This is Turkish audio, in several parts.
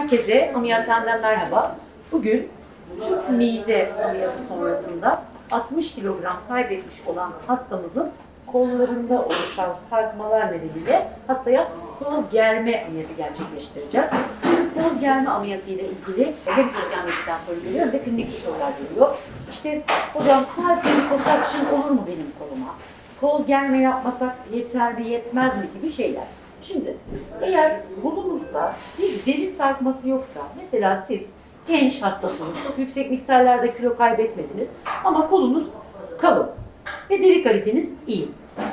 Herkese ameliyathaneden merhaba. Bugün tüp mide ameliyatı sonrasında 60 kilogram kaybetmiş olan hastamızın kollarında oluşan sarkmalar nedeniyle hastaya kol germe ameliyatı gerçekleştireceğiz. Kol germe ameliyatı ile ilgili hem sosyal medyadan soru geliyor hem de klinik sorular geliyor. İşte hocam sadece liposuction olur mu benim koluma? Kol germe yapmasak yeter mi yetmez mi gibi şeyler. Şimdi eğer deri sarkması yoksa, mesela siz genç hastasınız, çok yüksek miktarlarda kilo kaybetmediniz ama kolunuz kalın ve deri kaliteniz iyi.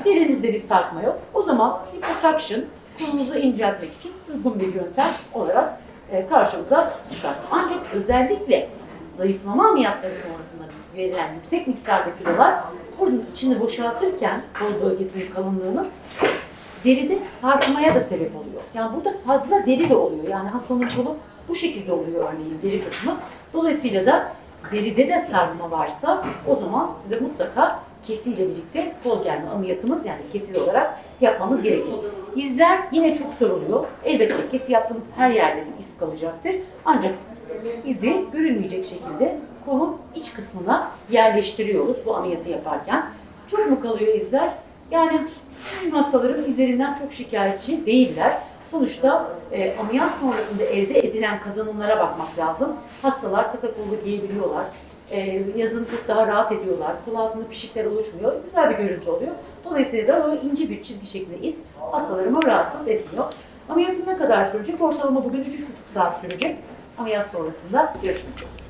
Derinizde bir sarkma yok. O zaman liposuction kolunuzu inceltmek için uygun bir yöntem olarak e, karşımıza çıkar. Ancak özellikle zayıflama ameliyatları sonrasında verilen yüksek miktarda kilolar kolun içini boşaltırken kol bölgesinin kalınlığının deride sarkmaya da sebep oluyor. Yani burada fazla deri de oluyor. Yani hastanın kolu bu şekilde oluyor örneğin deri kısmı. Dolayısıyla da deride de sarkma varsa o zaman size mutlaka kesiyle birlikte kol germe ameliyatımız yani kesili olarak yapmamız gerekir. İzler yine çok soruluyor. Elbette kesi yaptığımız her yerde bir iz kalacaktır. Ancak izi görünmeyecek şekilde kolun iç kısmına yerleştiriyoruz bu ameliyatı yaparken. Çok mu kalıyor izler? Yani benim hastalarım izlerinden çok şikayetçi değiller. Sonuçta e, ameliyat sonrasında elde edilen kazanımlara bakmak lazım. Hastalar kısa kollu giyebiliyorlar. E, yazın çok daha rahat ediyorlar. Kol altında pişikler oluşmuyor. Güzel bir görüntü oluyor. Dolayısıyla da o ince bir çizgi şeklinde iz hastalarımı rahatsız etmiyor. Ameliyatım ne kadar sürecek? Ortalama bugün 3-3,5 saat sürecek. Ameliyat sonrasında görüşmek üzere.